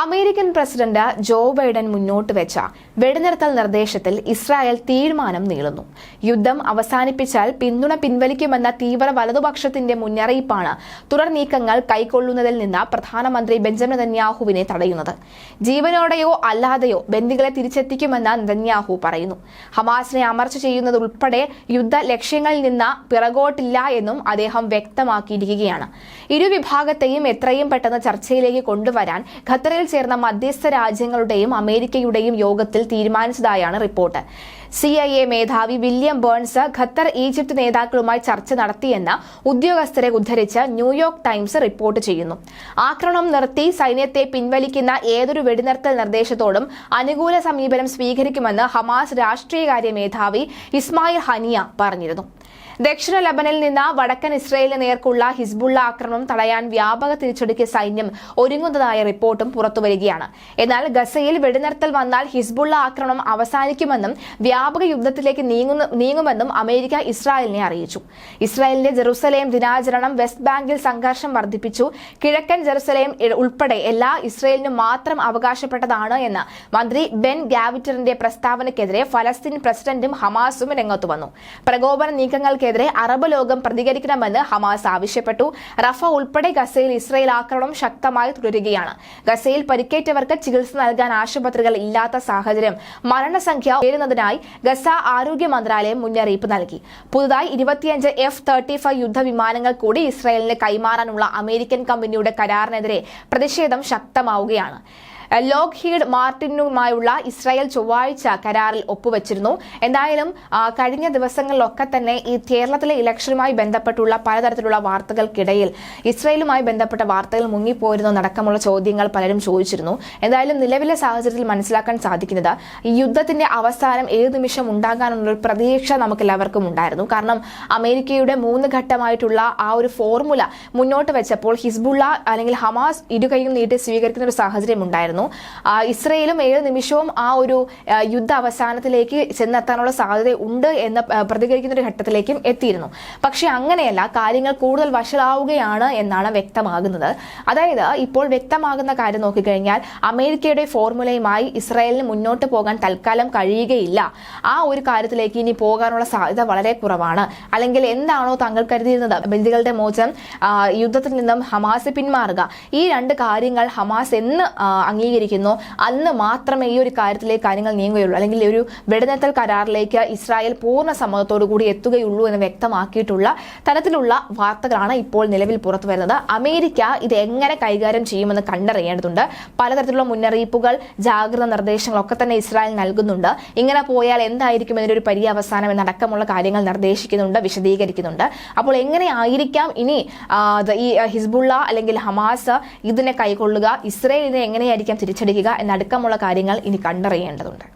American president Joe Biden മുന്നോട്ട് വെച്ച വെടിനിർത്തൽ നിർദ്ദേശത്തിൽ ഇസ്രായേൽ തീരുമാനം നീളുന്നു. യുദ്ധം അവസാനിപ്പിച്ചാൽ പിന്തുണ പിൻവലിക്കുമെന്ന തീവ്ര വലതുപക്ഷത്തിന്റെ മുന്നറിയിപ്പാണ് തുടർ നീക്കങ്ങൾ കൈക്കൊള്ളുന്നതിൽ നിന്ന് പ്രധാനമന്ത്രി ബെഞ്ചമിൻ നെതന്യാഹുവിനെ തടയുന്നത്. ജീവനോടെയോ അല്ലാതെയോ ബന്ദികളെ തിരിച്ചെത്തിക്കുമെന്ന് നെതന്യാഹു പറയുന്നു. ഹമാസിനെ അമർച്ച ചെയ്യുന്നത് ഉൾപ്പെടെ യുദ്ധ ലക്ഷ്യങ്ങളിൽ നിന്ന് പിറകോട്ടില്ല എന്നും അദ്ദേഹം വ്യക്തമാക്കിയിരിക്കുകയാണ്. ഇരുവിഭാഗത്തെയും എത്രയും പെട്ടെന്ന് ചർച്ചയിലേക്ക് കൊണ്ടുവരാൻ ഖത്തറിൽ ചേർന്ന മധ്യസ്ഥ രാജ്യങ്ങളുടെയും അമേരിക്കയുടെയും യോഗത്തിൽ തീരുമാനിച്ചതായാണ് റിപ്പോർട്ട്. സി ഐ എ മേധാവി വില്യം ബേൺസ് ഖത്തർ ഈജിപ്ത് നേതാക്കളുമായി ചർച്ച നടത്തിയെന്ന് ഉദ്യോഗസ്ഥരെ ഉദ്ധരിച്ച് ന്യൂയോർക്ക് ടൈംസ് റിപ്പോർട്ട് ചെയ്യുന്നു. ആക്രമണം നിർത്തി സൈന്യത്തെ പിൻവലിക്കുന്ന ഏതൊരു വെടിനിർത്തൽ നിർദ്ദേശത്തോടും അനുകൂല സമീപനം സ്വീകരിക്കുമെന്ന് ഹമാസ് രാഷ്ട്രീയകാര്യ മേധാവി ഇസ്മായിൽ ഹനിയ പറഞ്ഞിരുന്നു. ദക്ഷിണ ലബനിൽ നിന്ന് വടക്കൻ ഇസ്രയേലിന് നേർക്കുള്ള ഹിസ്ബുള്ള ആക്രമണം തടയാൻ വ്യാപക തിരിച്ചടിക്ക് സൈന്യം ഒരുങ്ങുന്നതായ റിപ്പോർട്ടും പുറത്തുവരികയാണ് എന്നാൽ ഗസയിൽ വെടിനിർത്തൽ വന്നാൽ ഹിസ്ബുള്ള ആക്രമണം അവസാനിക്കുമെന്നും വ്യാപക യുദ്ധത്തിലേക്ക് നീങ്ങുമെന്നും അമേരിക്ക ഇസ്രായേലിനെ അറിയിച്ചു. ഇസ്രായേലിന്റെ ജെറുസലേം ദിനാചരണം വെസ്റ്റ് ബാങ്കിൽ സംഘർഷം വർദ്ധിപ്പിച്ചു. കിഴക്കൻ ജെറുസലേം ഉൾപ്പെടെ എല്ലാ ഇസ്രായേലിനും മാത്രം അവകാശപ്പെട്ടതാണ് എന്ന് മന്ത്രി ബെൻ ഗാവിറ്ററിന്റെ പ്രസ്താവനയ്ക്കെതിരെ ഫലസ്തീൻ പ്രസിഡന്റും ഹമാസും രംഗത്തു വന്നു പ്രകോപന നീക്കങ്ങൾക്ക് ഇസ്രായേലിനെതിരെ അറബ് ലോകം പ്രതികരിക്കണമെന്ന് ഹമാസ് ആവശ്യപ്പെട്ടു. റഫ ഉൾപ്പെടെ ഗസയിൽ ഇസ്രയേൽ ആക്രമണം ശക്തമായി തുടരുകയാണ്. ഗസയിൽ പരിക്കേറ്റവർക്ക് ചികിത്സ നൽകാൻ ആശുപത്രികൾ ഇല്ലാത്ത സാഹചര്യം മരണസംഖ്യ ഉയരുന്നതിനായി ഗസ ആരോഗ്യ മന്ത്രാലയം മുന്നറിയിപ്പ് നൽകി. പുതുതായി ഇരുപത്തിയഞ്ച് എഫ് തേർട്ടി ഫൈവ് യുദ്ധവിമാനങ്ങൾ കൂടി ഇസ്രായേലിന് കൈമാറാനുള്ള അമേരിക്കൻ കമ്പനിയുടെ കരാറിനെതിരെ പ്രതിഷേധം ശക്തമാവുകയാണ്. ലോക്ക് ഹീഡ് മാർട്ടിനുമായുള്ള ഇസ്രായേൽ ചൊവ്വാഴ്ച കരാറിൽ ഒപ്പുവച്ചിരുന്നു. എന്തായാലും കഴിഞ്ഞ ദിവസങ്ങളിലൊക്കെ തന്നെ ഈ കേരളത്തിലെ ഇലക്ഷനുമായി ബന്ധപ്പെട്ടുള്ള പലതരത്തിലുള്ള വാർത്തകൾക്കിടയിൽ ഇസ്രായേലുമായി ബന്ധപ്പെട്ട വാർത്തകൾ മുങ്ങിപ്പോയിരുന്നു നടക്കമുള്ള ചോദ്യങ്ങൾ പലരും ചോദിച്ചിരുന്നു. എന്തായാലും നിലവിലെ സാഹചര്യത്തിൽ മനസ്സിലാക്കാൻ സാധിക്കുന്നത് ഈ യുദ്ധത്തിന്റെ അവസാനം ഏത് നിമിഷം ഉണ്ടാകാനുള്ളൊരു പ്രതീക്ഷ നമുക്ക് എല്ലാവർക്കും ഉണ്ടായിരുന്നു. കാരണം അമേരിക്കയുടെ മൂന്ന് ഘട്ടമായിട്ടുള്ള ആ ഒരു ഫോർമുല മുന്നോട്ട് വെച്ചപ്പോൾ ഹിസ്ബുള്ള അല്ലെങ്കിൽ ഹമാസ് ഇരുകൈയും നീട്ടി സ്വീകരിക്കുന്ന ഒരു സാഹചര്യം ഉണ്ടായിരുന്നു. ഉണ്ടായിരുന്നു ഇസ്രയേലും ഏഴ് നിമിഷവും ആ ഒരു യുദ്ധ അവസാനത്തിലേക്ക് ചെന്നെത്താനുള്ള സാധ്യത ഉണ്ട് എന്ന് പ്രതികരിക്കുന്ന ഒരു ഘട്ടത്തിലേക്കും എത്തിയിരുന്നു. പക്ഷേ അങ്ങനെയല്ല കാര്യങ്ങൾ കൂടുതൽ വഷളാവുകയാണ് എന്നാണ് വ്യക്തമാകുന്നത്. അതായത് ഇപ്പോൾ വ്യക്തമാകുന്ന കാര്യം നോക്കിക്കഴിഞ്ഞാൽ അമേരിക്കയുടെ ഫോർമുലയുമായി ഇസ്രായേലിന് മുന്നോട്ട് പോകാൻ തൽക്കാലം കഴിയുകയില്ല. ആ ഒരു കാര്യത്തിലേക്ക് ഇനി പോകാനുള്ള സാധ്യത വളരെ കുറവാണ്. അല്ലെങ്കിൽ എന്താണോ തങ്ങൾ കരുതിയിരുന്നത്? ബന്ദികളുടെ മോചം യുദ്ധത്തിൽ നിന്നും ഹമാസ് പിന്മാറുക. ഈ രണ്ട് കാര്യങ്ങൾ ഹമാസ് എന്ന് അംഗീകരിക്കും അംഗീകരിക്കുന്നു. അന്ന് മാത്രമേ ഈ ഒരു കാര്യത്തിലേക്ക് കാര്യങ്ങൾ നീങ്ങുകയുള്ളൂ. അല്ലെങ്കിൽ ഒരു വെടിനിർത്തൽ കരാറിലേക്ക് ഇസ്രായേൽ പൂർണ സമ്മതത്തോടു കൂടി എത്തുകയുള്ളൂ എന്ന് വ്യക്തമാക്കിയിട്ടുള്ള തരത്തിലുള്ള വാർത്തകളാണ് ഇപ്പോൾ നിലവിൽ പുറത്തു വരുന്നത്. അമേരിക്ക ഇത് എങ്ങനെ കൈകാര്യം ചെയ്യുമെന്ന് കണ്ടറിയേണ്ടതുണ്ട്. പലതരത്തിലുള്ള മുന്നറിയിപ്പുകൾ ജാഗ്രത നിർദ്ദേശങ്ങളൊക്കെ തന്നെ ഇസ്രായേൽ നൽകുന്നുണ്ട്. ഇങ്ങനെ പോയാൽ എന്തായിരിക്കും എന്നൊരു പര്യവസാനം എന്നടക്കമുള്ള കാര്യങ്ങൾ നിർദ്ദേശിക്കുന്നുണ്ട് വിശദീകരിക്കുന്നുണ്ട്. അപ്പോൾ എങ്ങനെ ആയിരിക്കാം ഇനി ഈ ഹിസ്ബുള്ള അല്ലെങ്കിൽ ഹമാസ് ഇതിനെ കൈക്കൊള്ളുക? ഇസ്രയേൽ ഇതിനെ എങ്ങനെയായിരിക്കും തിരിച്ചടിക്കുക എന്നടക്കമുള്ള കാര്യങ്ങൾ ഇനി കണ്ടറിയേണ്ടതുണ്ട്.